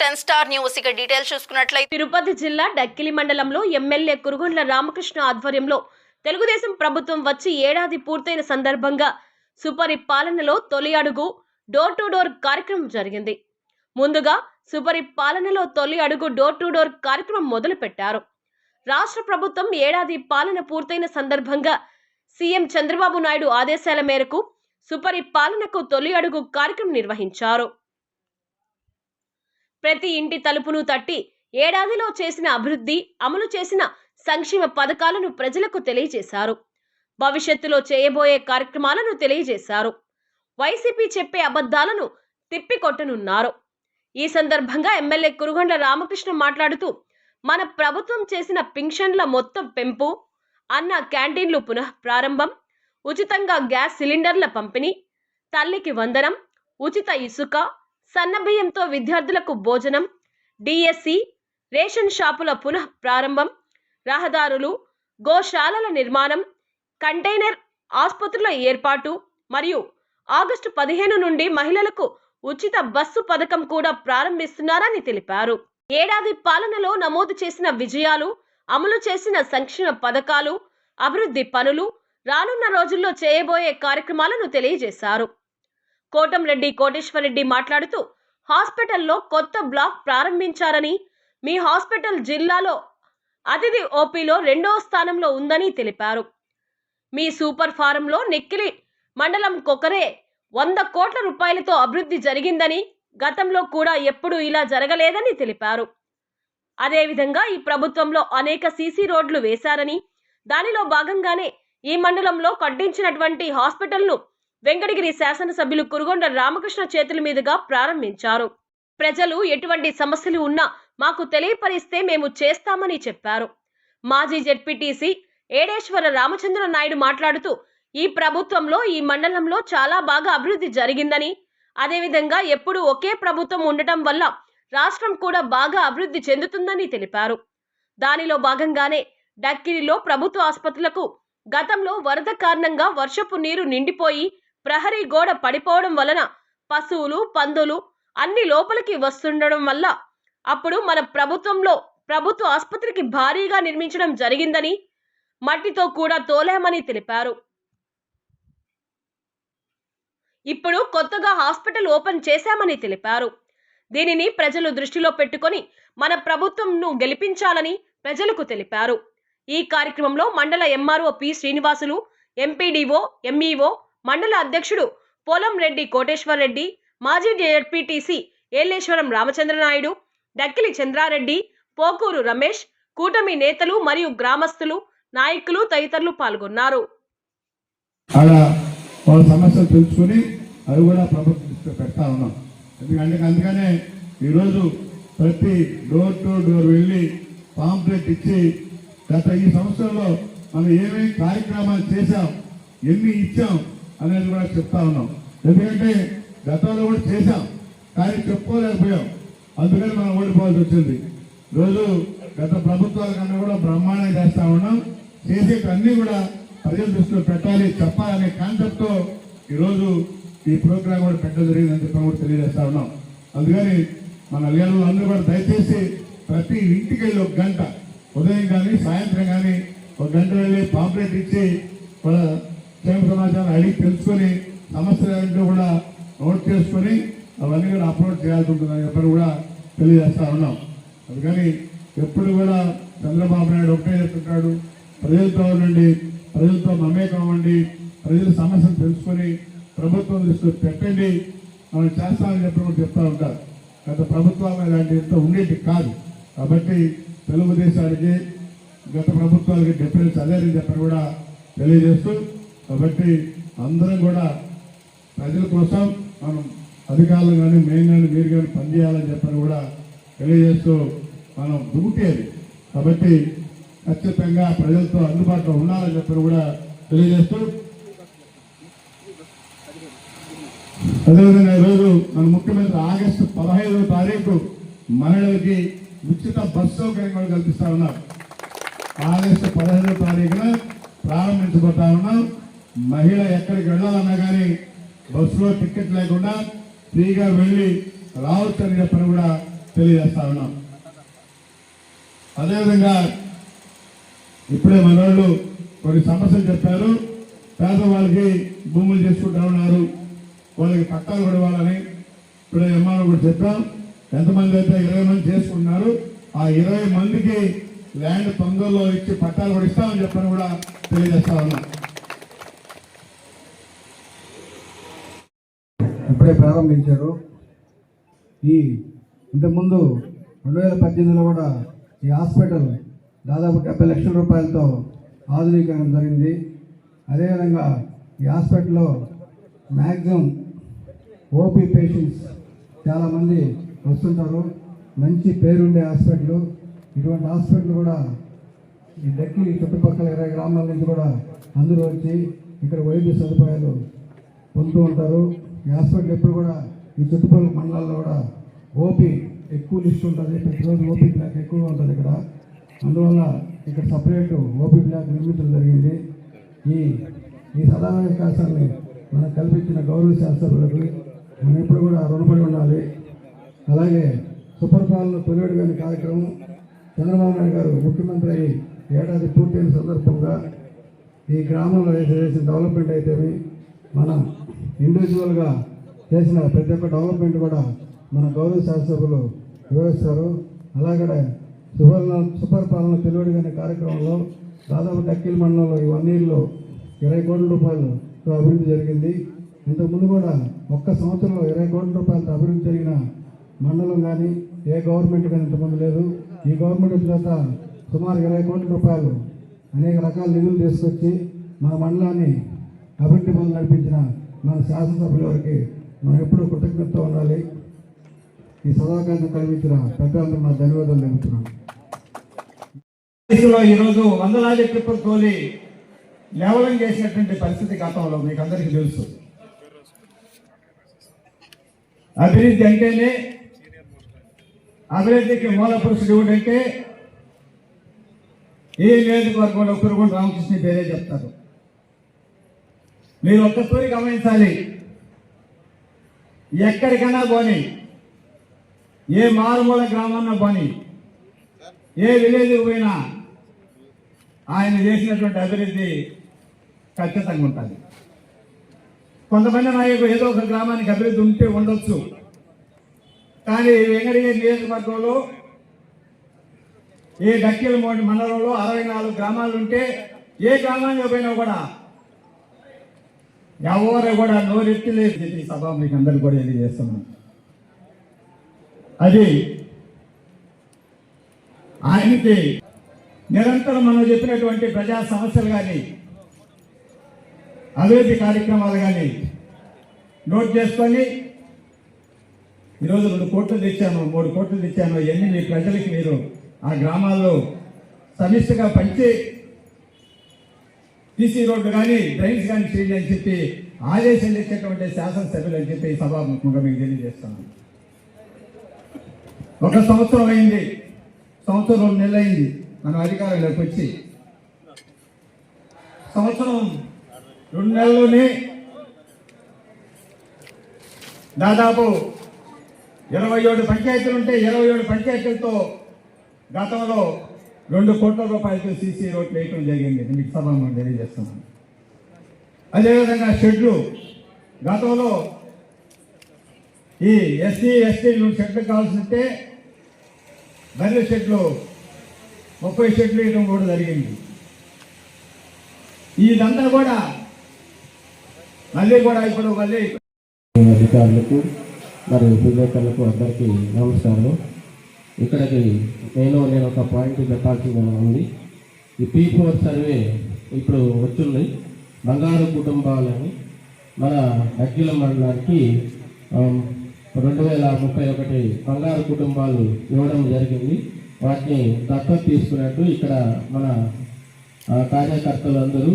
Ten star news. ఇక details చూసుకున్నట్లయితే తిరుపతి జిల్లా డక్కిలి మండలంలో ఎమ్మెల్యే కురుగుండ్ల రామకృష్ణ ఆధ్వర్యంలో తెలుగుదేశం ప్రభుత్వం వచ్చి ఏడాది పూర్తయిన సందర్భంగా సుపరిపాలనలో తొలి అడుగు డోర్ టు డోర్ కార్యక్రమం జరిగింది. ముందుగా సుపరిపాలనలో తొలి అడుగు డోర్ టు డోర్ కార్యక్రమం మొదలుపెట్టారు. రాష్ట్ర ప్రభుత్వం ఏడాది పాలన పూర్తయిన సందర్భంగా సీఎం చంద్రబాబు నాయుడు ఆదేశాల మేరకు సుపరిపాలనకు తొలి అడుగు కార్యక్రమం నిర్వహించారు. ప్రతి ఇంటి తలుపును తట్టి ఏడాదిలో చేసిన అభివృద్ధి అమలు చేసిన సంక్షేమ పథకాలను ప్రజలకు తెలియజేశారు. భవిష్యత్తులో చేయబోయే కార్యక్రమాలను తెలియజేశారు. వైసీపీ చెప్పే అబద్ధాలను తిప్పికొట్టనున్నారు. ఈ సందర్భంగా ఎమ్మెల్యే కురుగొండ రామకృష్ణ మాట్లాడుతూ మన ప్రభుత్వం చేసిన పింఛన్ల మొత్తం పెంపు అన్న క్యాంటీన్లు పునః ప్రారంభం ఉచితంగా గ్యాస్ సిలిండర్ల పంపిణీ తల్లికి వందనం ఉచిత ఇసుక సన్నబియ్యంతో విద్యార్థులకు భోజనం డిఎస్సి రేషన్ షాపుల పునః ప్రారంభం రహదారులు గోశాలల నిర్మాణం కంటైనర్ ఆసుపత్రుల ఏర్పాటు మరియు ఆగస్టు పదిహేను నుండి మహిళలకు ఉచిత బస్సు పథకం కూడా ప్రారంభిస్తున్నారని తెలిపారు. ఏడాది పాలనలో నమోదు చేసిన విజయాలు అమలు చేసిన సంక్షేమ పథకాలు అభివృద్ధి పనులు రానున్న రోజుల్లో చేయబోయే కార్యక్రమాలను తెలియజేశారు. కోటంరెడ్డి కోటేశ్వరరెడ్డి మాట్లాడుతూ హాస్పిటల్లో కొత్త బ్లాక్ ప్రారంభించారని మీ హాస్పిటల్ జిల్లాలో అతిథి ఓపీలో రెండవ స్థానంలో ఉందని తెలిపారు. మీ సూపర్ ఫారంలో నెక్కిలి మండలం కొకరే వంద కోట్ల రూపాయలతో అభివృద్ధి జరిగిందని గతంలో కూడా ఎప్పుడూ ఇలా జరగలేదని తెలిపారు. అదేవిధంగా ఈ ప్రభుత్వంలో అనేక సీసీ రోడ్లు వేశారని దానిలో భాగంగానే ఈ మండలంలో కట్టించినటువంటి హాస్పిటల్ను వెంకటగిరి శాసనసభ్యులు కురుగొండ రామకృష్ణ చేతుల మీదుగా ప్రారంభించారు. ప్రజలు ఎటువంటి సమస్యలు ఉన్నా మాకు తెలియపరిస్తే మేము చేస్తామని చెప్పారు. మాజీ జెడ్పీటీసీ ఏడేశ్వర రామచంద్ర నాయుడు మాట్లాడుతూ ఈ ప్రభుత్వంలో ఈ మండలంలో చాలా బాగా అభివృద్ధి జరిగిందని అదేవిధంగా ఎప్పుడు ఒకే ప్రభుత్వం ఉండటం వల్ల రాష్ట్రం కూడా బాగా అభివృద్ధి చెందుతుందని తెలిపారు. దానిలో భాగంగానే డక్కిరిలో ప్రభుత్వ ఆసుపత్రులకు గతంలో వరద కారణంగా వర్షపు నీరు నిండిపోయి ప్రహరీ గోడ పడిపోవడం వలన పశువులు పందులు అన్ని లోపలికి వస్తుండడం వల్ల అప్పుడు మన ప్రభుత్వంలో ప్రభుత్వ ఆసుపత్రికి భారీగా నిర్మించడం జరిగిందని మట్టితో కూడా తోలేమని తెలిపారు. ఇప్పుడు కొత్తగా హాస్పిటల్ ఓపెన్ చేశామని తెలిపారు. దీనిని ప్రజలు దృష్టిలో పెట్టుకొని మన ప్రభుత్వంను గెలిపించాలని ప్రజలకు తెలిపారు. ఈ కార్యక్రమంలో మండల MRO P Srinivasulu MPDO MEO మండల అధ్యక్షుడు పోలం రెడ్డి కోటేశ్వర్ రెడ్డి మాజీ జెడ్పీటీసీ ఏలేశ్వరం రామచంద్రనాయుడు డక్కిలి చంద్రారెడ్డి పోకూరు రమేష్ కూటమి నేతలు మరియు గ్రామస్తులు నాయకులు తదితరులు పాల్గొన్నారు. సమస్యలు తెలుసుకుని అవి కూడా ప్రభుత్వం పెడతా ఉన్నాం. ఎందుకంటే అందుకనే ఈరోజు ప్రతి డోర్ టు డోర్ వెళ్ళి పాంప్లెట్ ఇచ్చి గత ఈ సంవత్సరంలో మనం ఏమేమి కార్యక్రమాలు చేశాం ఎన్ని ఇచ్చాం అనేది కూడా చెప్తా ఉన్నాం. ఎందుకంటే గతంలో కూడా చేశాం కానీ చెప్పుకోలేకపోయాం. అందుకని మనం ఓడిపోవాల్సి వచ్చింది. రోజు గత ప్రభుత్వాల కన్నా కూడా బ్రహ్మాండంగా చేస్తా ఉన్నాం. చేసేటన్నీ కూడా ప్రజల దృష్టిలో పెట్టాలి చెప్పాలనే కాన్సెప్ట్తో ఈరోజు ఈ ప్రోగ్రామ్ కూడా పెట్టడం జరిగిందని చెప్పి కూడా తెలియజేస్తా ఉన్నాం. అందుకని మన లీడర్లు అందరూ కూడా దయచేసి ప్రతి ఇంటికి వెళ్ళి ఒక గంట ఉదయం కానీ సాయంత్రం కానీ ఒక గంట వెళ్ళి పాంప్లెట్ ఇచ్చి కూడా క్షేమ సమాచారం అడిగి తెలుసుకొని సమస్యలు ఏంటో కూడా నోట్ చేసుకొని అవన్నీ కూడా అప్లోడ్ చేయాల్సి ఉంటుందని చెప్పని కూడా తెలియజేస్తా ఉన్నాం. అందుకని ఎప్పుడు కూడా చంద్రబాబు నాయుడు ఒకటే చెప్తుంటాడు ప్రజలతో ఉండండి ప్రజలతో మమేకం అవ్వండి ప్రజల సమస్యలు తెలుసుకొని ప్రభుత్వం దృష్టిలో పెట్టండి మనం చేస్తామని చెప్పి కూడా చెప్తా ఉంటారు. గత ప్రభుత్వం ఇలాంటి ఎంత ఉండేది కాదు. కాబట్టి తెలుగుదేశానికి గత ప్రభుత్వాలకి డిఫరెన్స్ అదే అని చెప్పని కూడా తెలియజేస్తూ కాబట్టి అందరం కూడా ప్రజల కోసం మనం అధికారులు కానీ మేము కానీ మీరు కానీ పనిచేయాలని చెప్పని కూడా తెలియజేస్తూ మనం డ్యూటీ అది కాబట్టి ఖచ్చితంగా ప్రజలతో అందుబాటులో ఉండాలని చెప్పని కూడా తెలియజేస్తూ అదేవిధంగా ఈరోజు మన ముఖ్యమంత్రి ఆగస్టు పదహైదవ తారీఖు మహిళలకి ఉచిత బస్ సౌకర్యం కూడా కల్పిస్తా ఉన్నారు. ఆగస్టు పదహైదవ తారీఖున ప్రారంభించబోతా ఉన్నాం మహిళ ఎక్కడికి వెళ్ళాలన్నా కానీ బస్సులో టికెట్ లేకుండా ఫ్రీగా వెళ్ళి రావచ్చు అని చెప్పని కూడా తెలియజేస్తా ఉన్నాం. అదేవిధంగా ఇప్పుడే మనోళ్ళు కొన్ని సమస్యలు చెప్పారు. పేదవాళ్ళకి భూములు చేసుకుంటా ఉన్నారు. వాళ్ళకి పట్టాలు కూడా ఇవ్వాలని ఇప్పుడే ఎంఆర్ఓ కూడా చెప్పాం. ఎంతమంది అయితే ఇరవై మంది చేసుకుంటున్నారు. ఆ ఇరవై మందికి ల్యాండ్ తొందరలో ఇచ్చి పట్టాలు కూడా ఇస్తామని చెప్పని కూడా తెలియజేస్తా ఉన్నాం. ఇప్పుడే ప్రారంభించారు. ఈ ఇంతకుముందు రెండు వేల పద్దెనిమిదిలో కూడా ఈ హాస్పిటల్ దాదాపు డెబ్బై లక్షల రూపాయలతో ఆధునీకరణ జరిగింది. అదేవిధంగా ఈ హాస్పిటల్లో మ్యాక్సిమం ఓపీ పేషెంట్స్ చాలామంది వస్తుంటారు. మంచి పేరుండే హాస్పిటల్. ఇటువంటి హాస్పిటల్ కూడా ఈ డక్కి చుట్టుపక్కల ఇరవై గ్రామాల నుంచి కూడా అందరూ వచ్చి ఇక్కడ వైద్య సదుపాయాలు పొందుతూ ఉంటారు. హాస్పిటల్ ఎప్పుడు కూడా ఈ చుట్టుపక్కల మండలాల్లో కూడా ఓపీ ఎక్కువ లిస్ట్ ఉంటుంది. ప్రతిరోజు ఓపీ బ్లాక్ ఎక్కువగా ఉంటుంది ఇక్కడ. అందువల్ల ఇక్కడ సపరేట్ ఓపీ బ్లాక్ నిర్మించడం జరిగింది. ఈ ఈ సదావకాశాన్ని మనకు కల్పించిన గౌరవ శాస్త్రులకు మనం ఎప్పుడు కూడా రుణపడి ఉండాలి. అలాగే సుపరిపాలన తొలివేడుగాని కార్యక్రమం చంద్రబాబు నాయుడు గారు ముఖ్యమంత్రి అయి ఏడాది పూర్తయిన సందర్భంగా ఈ గ్రామంలో చేసిన డెవలప్మెంట్ అయితేమి మనం ఇండివిజువల్గా చేసిన ప్రతి ఒక్క డెవలప్మెంట్ కూడా మన గౌరవ శాసనసభలు వివరిస్తారు. అలాగే సుపర్ణ సుపరిపాలన తెలివడి అనే కార్యక్రమంలో దాదాపు డక్కిల్ మండలంలో ఈ వన్ ఇయర్లో ఇరవై కోట్ల రూపాయలతో అభివృద్ధి జరిగింది. ఇంతకుముందు కూడా ఒక్క సంవత్సరంలో ఇరవై కోట్ల రూపాయలతో అభివృద్ధి జరిగిన మండలం కానీ ఏ గవర్నమెంట్ కానీ ఇంతకుముందు లేదు. ఈ గవర్నమెంట్ వచ్చిన తర్వాత సుమారు ఇరవై కోట్ల రూపాయలు అనేక రకాల నిధులు తీసుకొచ్చి మన మండలాన్ని అభివృద్ధి పనులు నడిపించిన మన శాసనసభ్యుల వారికి మనం ఎప్పుడూ కృతజ్ఞతతో ఉండాలి. ఈ సదాకాలం కల్పించిన పెద్దలందరూ నా ధన్యవాదాలు తెలుపుతున్నాను. ఈరోజు వందలాది ట్రిప్పులు తోలి లేవలం చేసినటువంటి పరిస్థితి గతంలో మీకు అందరికీ తెలుసు. అభివృద్ధి అంటేనే అభివృద్ధికి మూల పురుషుడు ఎవడంటే ఏ నియోజకవర్గంలో పురుగుడు రామకృష్ణ పేరే చెప్తారు. మీరు ఒక్కసారి గమనించాలి. ఎక్కడికైనా పోని. ఏ మారుమూల గ్రామాన్న పోని. ఏ విలేజ్కి పోయినా ఆయన చేసినటువంటి అభివృద్ధి ఖచ్చితంగా ఉంటుంది. కొంతమంది నాయకులు ఏదో ఒక గ్రామానికి అభివృద్ధి ఉంటే ఉండొచ్చు. కానీ వెంకటగిరి నియోజకవర్గంలో ఏ డక్కిల మండలంలో అరవై నాలుగు గ్రామాలు ఉంటే ఏ గ్రామానికి పోయినా కూడా ఎవరు కూడా నోరెత్తలేదు ఈ సభ మీకు అందరు కూడా తెలియజేస్తున్నాను అది ఆయనకి నిరంతరం మనం చెప్పినటువంటి ప్రజా సమస్యలు కానీ అభివృద్ధి కార్యక్రమాలు కానీ నోట్ చేసుకొని ఈరోజు రెండు కోట్లు తెచ్చాను మూడు కోట్లు తెచ్చాను ఇవన్నీ మీ ప్రజలకి మీరు ఆ గ్రామాల్లో సమిష్టిగా పంచి టీసీ రోడ్డు కానీ డ్రైన్స్ కానీ చేయండి అని చెప్పి ఆదేశాలు ఇచ్చేటువంటి శాసనసభ్యులు అని చెప్పి సభాముఖంగా మీకు తెలియజేస్తాను ఒక సంవత్సరం అయింది. సంవత్సరం రెండు నెలలు అయింది. మనం అధికారంలోకి వచ్చి. సంవత్సరం రెండు నెలల్లోనే దాదాపు ఇరవై ఏడు పంచాయతీలు ఉంటే ఇరవై ఏడు పంచాయతీలతో గతంలో రెండు కోట్ల రూపాయలతో సీసీ రోడ్లు వేయటం జరిగింది. మీకు సభను తెలియజేస్తున్నాను. అదేవిధంగా షెడ్లు. గతంలో ఈ ఎస్సీ ఎస్టీ షెడ్లు కావాల్సింటే బర్రె షెడ్లు ముప్పై షెడ్లు వేయడం కూడా జరిగింది. ఇదంతా కూడా మళ్ళీ కూడా ఇప్పుడు మళ్ళీ అధికారులకు మరియు విలేకరులకు అందరికీ నమస్కారం. ఇక్కడికి నేను నేను ఒక పాయింట్ పెట్టాల్సి ఉంది? ఈ పీ ఫోర్ సర్వే ఇప్పుడు వచ్చింది. బంగారు కుటుంబాలని మన అఖిల మండలానికి రెండు వేల ముప్పై ఒకటి బంగారు కుటుంబాలు ఇవ్వడం జరిగింది. వాటిని దత్తత తీసుకున్నట్టు ఇక్కడ మన కార్యకర్తలందరూ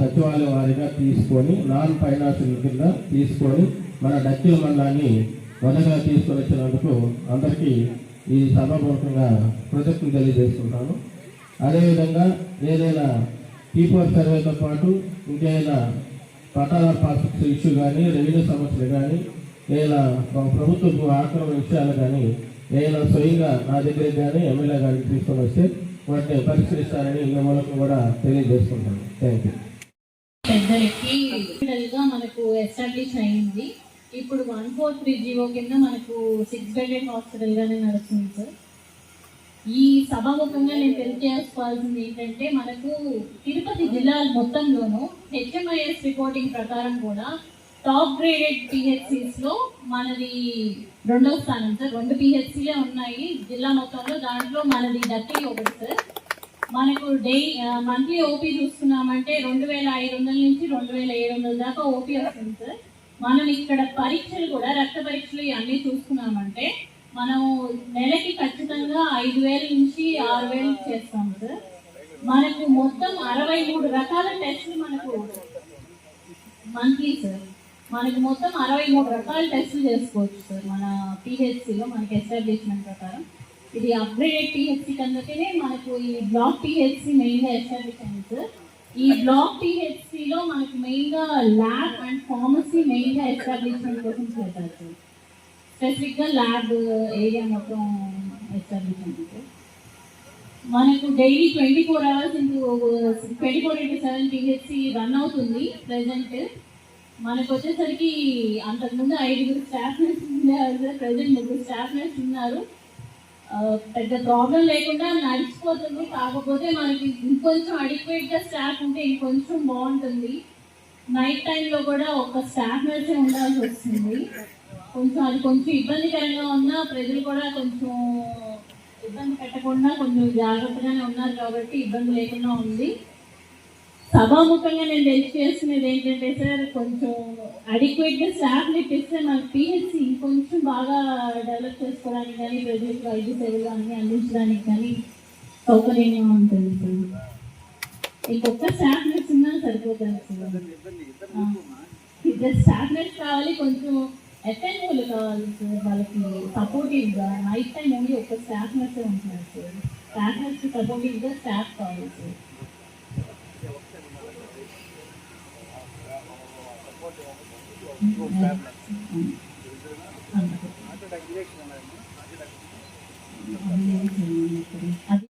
సచివాలయం వారిగా తీసుకొని నాన్ ఫైనాన్షియల్ కింద తీసుకొని మన డక్కిల మండలాన్ని మొదటగా తీసుకొని వచ్చినందుకు అందరికీ ఈ సభాపూర్వకంగా కృతజ్ఞతలు తెలియజేస్తున్నాను అదేవిధంగా ఏదైనా పీపర్ సర్వేతో పాటు ఇంకేదైనా పట్టాల పాస్బుక్స్ ఇష్యూ కానీ రెవెన్యూ సమస్యలు కానీ లేదా ప్రభుత్వపు ఆక్రమణ విషయాలు కానీ ఏదైనా స్వయంగా నా దగ్గర కానీ ఎమ్మెల్యే గారికి తీసుకొని వస్తే వాటిని పరిష్కరిస్తానని ఈ మూలకం కూడా తెలియజేసుకుంటాను థ్యాంక్ యూ పెద్దలకి మనకు ఎస్టాబ్లిష్ అయింది. ఇప్పుడు వన్ ఫోర్ త్రీ జీవో కింద మనకు సిక్స్ బెడెడ్ హాస్పిటల్గానే నడుస్తుంది సార్. ఈ సభాముఖంగా నేను తెలియజేసుకోవాల్సింది ఏంటంటే మనకు తిరుపతి జిల్లా మొత్తంలోనూ హెచ్ఎంఐఎస్ రిపోర్టింగ్ ప్రకారం కూడా టాప్ గ్రేడెడ్ పిహెచ్సిస్లో మనది రెండవ స్థానం సార్. రెండు పిహెచ్సిలే ఉన్నాయి జిల్లా మొత్తంలో. దాంట్లో మనది దక్కలి ఒకటి సార్. మనకు డే మంత్లీ ఓపీ చూసుకున్నామంటే రెండు వేల ఐదు వందల నుంచి రెండు వేల ఏడు వందల దాకా ఓపీ వస్తుంది సార్. మనం ఇక్కడ పరీక్షలు కూడా రక్త పరీక్షలు ఇవన్నీ చూసుకున్నామంటే మనం నెలకి ఖచ్చితంగా ఐదు వేల నుంచి ఆరు వేలు చేస్తాం సార్ మనకు మొత్తం అరవై మూడు రకాల టెస్ట్లు మనకు మంత్లీ సార్. మనకి మొత్తం అరవై మూడు రకాల టెస్ట్లు చేసుకోవచ్చు సార్. మన పిహెచ్సిలో మనకి ఎస్టాబ్లిష్మెంట్ ప్రకారం. ఇది అప్గ్రేడెడ్ పిహెచ్సి కనుకనే మనకు ఈ బ్లాక్ పిహెచ్సి మెయిన్గా ఎస్టాబ్లిష్ అయింది సార్ ఈ బ్లాక్ టీహెచ్సిలో మనకు మెయిన్గా ల్యాబ్ అండ్ ఫార్మసీ మెయిన్గా ఎస్టాబ్లిష్మెంట్ కోసం చేశారు సార్ స్పెసిఫిక్గా ల్యాబ్ ఏరియా మొత్తం ఎస్టాబ్లిష్మెంట్ సార్ మనకు daily twenty four hours into twenty four into seven PHC run అవుతుంది ప్రజెంట్ మనకు వచ్చేసరికి అంతకుముందు ఐదుగురు స్టాఫ్ నర్స్ ఉండేవారు సార్ ప్రజెంట్ ముగ్గురు స్టాఫ్ నర్స్ ఉన్నారు. పెద్ద ప్రాబ్లం లేకుండా నడిచిపోతుంది. కాకపోతే మనకి ఇంకొంచెం అడిక్వేట్గా స్టాఫ్ ఉంటే ఇంకొంచెం బాగుంటుంది. నైట్ టైంలో కూడా ఒక స్టాఫ్ నర్సే ఉండాల్సి వస్తుంది. కొంచెం అది కొంచెం ఇబ్బందికరంగా ఉన్నా ప్రజలు కూడా కొంచెం ఇబ్బంది పెట్టకుండా కొంచెం జాగ్రత్తగానే ఉన్నారు కాబట్టి ఇబ్బంది లేకుండా ఉంది. సభాముఖంగా నేను తెలియజేస్తున్నది ఏంటంటే సార్ కొంచెం అడిక్వేట్గా స్టాఫ్ ఇప్పిస్తే మనకి పిహెచ్సి ఇంకొంచెం బాగా డెవలప్ చేసుకోవడానికి కానీ ప్రజలకు వైద్య సేవలు అన్నీ అందించడానికి కానీ సౌకర్యంగా ఉంటుంది సార్. ఇంకొక స్టాఫ్ నర్స్ ఉన్నా సరిపోతుంది సార్. ఇద్దరు స్టాఫ్ నర్స్ కావాలి కొంచెం ఎఫెన్బుల్ కావాలి సార్ వాళ్ళకి సపోర్టివ్గా నైట్ టైం ఓన్లీ ఒక స్టాఫ్ నర్సే ఉంటున్నారు సార్. స్టాఫ్ నర్స్ సపోర్టివ్గా స్టాఫ్ కావాలి సార్. అంతే. అది